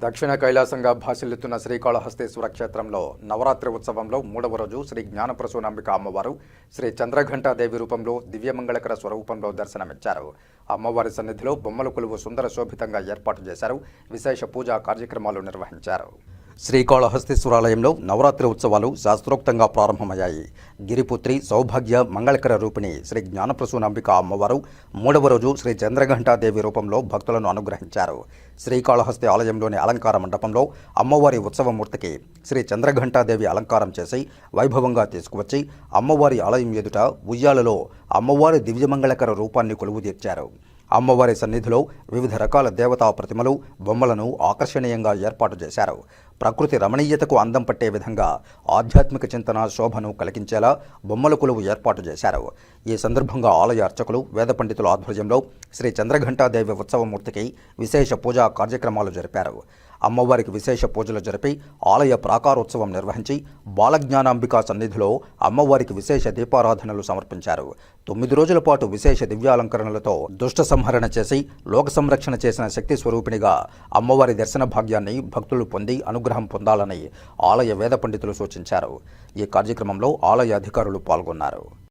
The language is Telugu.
దక్షిణ కైలాసంగా భాషిల్లుతున్న శ్రీకాళహస్తేశ్వర క్షేత్రంలో నవరాత్రి ఉత్సవంలో మూడవ రోజు శ్రీ జ్ఞానప్రసూనాంబిక అమ్మవారు శ్రీ చంద్రఘంటాదేవి రూపంలో దివ్యమంగళకర స్వరూపంలో దర్శనమిచ్చారు. అమ్మవారి సన్నిధిలో బొమ్మల కొలువు సుందర శోభితంగా ఏర్పాటు చేశారు. విశేష పూజా కార్యక్రమాలు నిర్వహించారు. శ్రీకాళహస్తీశ్వరాలయంలో నవరాత్రి ఉత్సవాలు శాస్త్రోక్తంగా ప్రారంభమయ్యాయి. గిరిపుత్రి సౌభాగ్య మంగళకర రూపిణి శ్రీ జ్ఞానప్రసూనాంబిక అమ్మవారు మూడవ రోజు శ్రీ చంద్రఘంటాదేవి రూపంలో భక్తులను అనుగ్రహించారు. శ్రీకాళహస్తి ఆలయంలోని అలంకార మండపంలో అమ్మవారి ఉత్సవమూర్తికి శ్రీ చంద్రఘంటాదేవి అలంకారం చేసి వైభవంగా తీసుకువచ్చి అమ్మవారి ఆలయం ఎదుట ఉయ్యాలలో అమ్మవారి దివ్యమంగళకర రూపాన్ని కొలువు తీర్చారు అమ్మవారి సన్నిధిలో వివిధ రకాల దేవతా ప్రతిమలు బొమ్మలను ఆకర్షణీయంగా ఏర్పాటు చేశారు. ప్రకృతి రమణీయతకు అందం పట్టే విధంగా ఆధ్యాత్మిక చింతన శోభను కలిగించేలా బొమ్మల కొలువు ఏర్పాటు చేశారు. ఈ సందర్భంగా ఆలయ అర్చకులు వేద పండితుల ఆధ్వర్యంలో శ్రీ చంద్రఘంటాదేవి ఉత్సవమూర్తికి విశేష పూజా కార్యక్రమాలు జరిపారు. అమ్మవారికి విశేష పూజలు జరిపి ఆలయ ప్రాకారోత్సవం నిర్వహించి బాలజ్ఞానాంబిక సన్నిధిలో అమ్మవారికి విశేష దీపారాధనలు సమర్పించారు. తొమ్మిది రోజుల పాటు విశేష దివ్యాలంకరణలతో దుష్ట సంహరణ చేసి లోక సంరక్షణ చేసిన శక్తి స్వరూపిణిగా అమ్మవారి దర్శన భాగ్యాన్ని భక్తులు పొంది అనుగ్రహం పొందాలని ఆలయ వేద పండితులు సూచించారు. ఈ కార్యక్రమంలో ఆలయ అధికారులు పాల్గొన్నారు.